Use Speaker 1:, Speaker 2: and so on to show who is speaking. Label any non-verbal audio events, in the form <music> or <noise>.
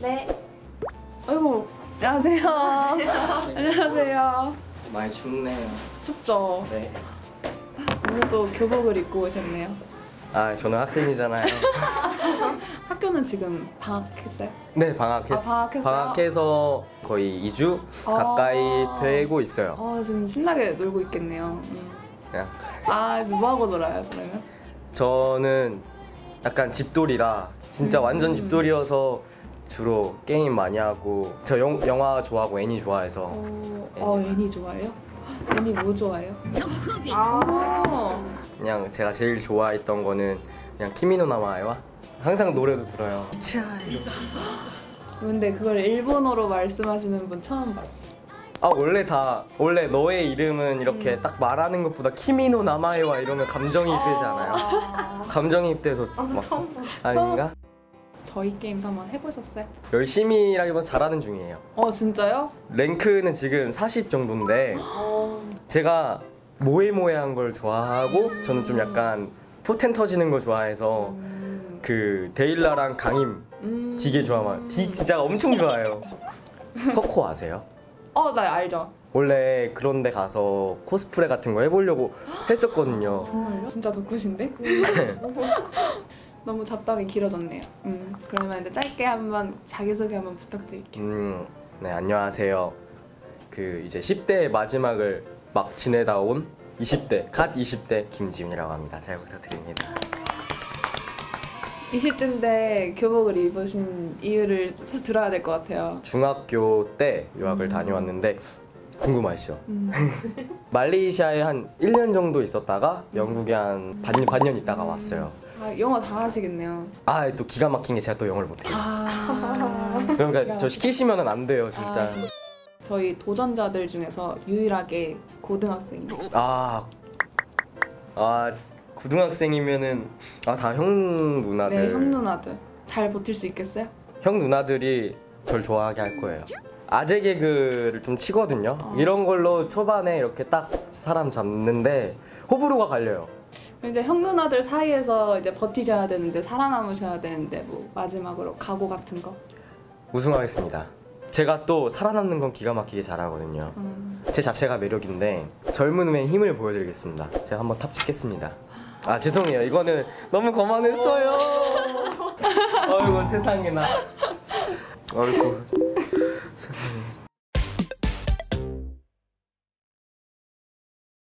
Speaker 1: 네.
Speaker 2: 아이고 안녕하세요. 안녕하세요.
Speaker 3: 많이 춥네요.
Speaker 2: 춥죠?
Speaker 3: 네.
Speaker 2: 오늘도 교복을 입고 오셨네요.
Speaker 3: 아 저는 학생이잖아요. <laughs>
Speaker 2: 학교는 지금 방학했어요?
Speaker 3: 네 방학했
Speaker 2: 아, 방학했어요?
Speaker 3: 방학해서 거의 2주 가까이
Speaker 2: 아.
Speaker 3: 되고 있어요.
Speaker 2: 아 지금 신나게 놀고 있겠네요. 음.
Speaker 3: 그냥
Speaker 2: 아 뭐 하고 놀아요 그러면?
Speaker 3: 저는 약간 집돌이라 진짜
Speaker 2: 음.
Speaker 3: 완전 집돌이어서 주로 게임 많이 하고 저 영, 영화 좋아하고 애니 좋아해서
Speaker 2: 어, 어 애니 좋아해요? 애니 뭐 좋아해요? 아
Speaker 3: 그냥 제가 제일 좋아했던 거는 그냥 키미노 나마에와 항상 노래도 들어요.
Speaker 2: 근데 그걸 일본어로 말씀하시는 분 처음 봤어.
Speaker 3: 아 원래 다 원래 너의 이름은 이렇게
Speaker 2: 음.
Speaker 3: 딱 말하는 것보다 키미노 나마에와 이러면 감정이입되잖아요.
Speaker 2: 아,
Speaker 3: 감정이입돼서 막 아닌가?
Speaker 2: 저희 게임도 한번 해보셨어요?
Speaker 3: 열심히라기보다 잘하는 중이에요.
Speaker 2: 어 진짜요?
Speaker 3: 랭크는 지금 40 정도인데
Speaker 2: 어.
Speaker 3: 제가 모에모에한 걸 좋아하고 저는 좀 약간 포텐 터지는 거 좋아해서
Speaker 2: 음.
Speaker 3: 그 데일라랑 강임
Speaker 2: 음.
Speaker 3: 되게 좋아해요. 디 진짜 엄청 좋아해요. <laughs> 석호 아세요?
Speaker 2: 어, 나 알죠.
Speaker 3: 원래 그런 데 가서 코스프레 같은 거 해보려고 <gasps> 했었거든요.
Speaker 2: 정말요? 진짜 덕후신데? <laughs> 너무 잡담이 길어졌네요. 음, 그러면 이제 짧게 한번 자기소개 한번 부탁드릴게요.
Speaker 3: 음, 네 안녕하세요. 그 이제 10대의 마지막을 막 지내다 온 20대 갓 20대 김지훈이라고 합니다. 잘 부탁드립니다.
Speaker 2: 20대인데 교복을 입으신 이유를 살 들어야 될 것 같아요.
Speaker 3: 중학교 때 유학을 다녀왔는데 궁금하시죠?
Speaker 2: 음. <laughs>
Speaker 3: 말레이시아에 한 1년 정도 있었다가 영국에 한 반, 반년 있다가 왔어요.
Speaker 2: 아, 영어 다 하시겠네요.
Speaker 3: 아 또 기가 막힌 게 제가 또 영어를 못해요.
Speaker 2: 아, <laughs>
Speaker 3: 그러니까 저 시키시면 안 돼요 진짜.
Speaker 2: 아, 진짜. 저희 도전자들 중에서 유일하게 고등학생이에요.
Speaker 3: 아, 아 고등학생이면은 아 다 형 누나들.
Speaker 2: 네, 형 누나들 잘 버틸 수 있겠어요?
Speaker 3: 형 누나들이 절 좋아하게 할 거예요. 아재 개그를 좀 치거든요.
Speaker 2: 아.
Speaker 3: 이런 걸로 초반에 이렇게 딱 사람 잡는데 호불호가 갈려요.
Speaker 2: 이제 형 누나들 사이에서 이제 버티셔야 되는데 살아남으셔야 되는데 뭐 마지막으로 각오 같은 거.
Speaker 3: 우승하겠습니다. 제가 또 살아남는 건 기가 막히게 잘하거든요.
Speaker 2: 음.
Speaker 3: 제 자체가 매력인데 젊음의 힘을 보여드리겠습니다. 제가 한번 탑 찍겠습니다. 아 죄송해요. 이거는 너무 거만했어요. <laughs> 어이구 세상에나. <laughs> 어이구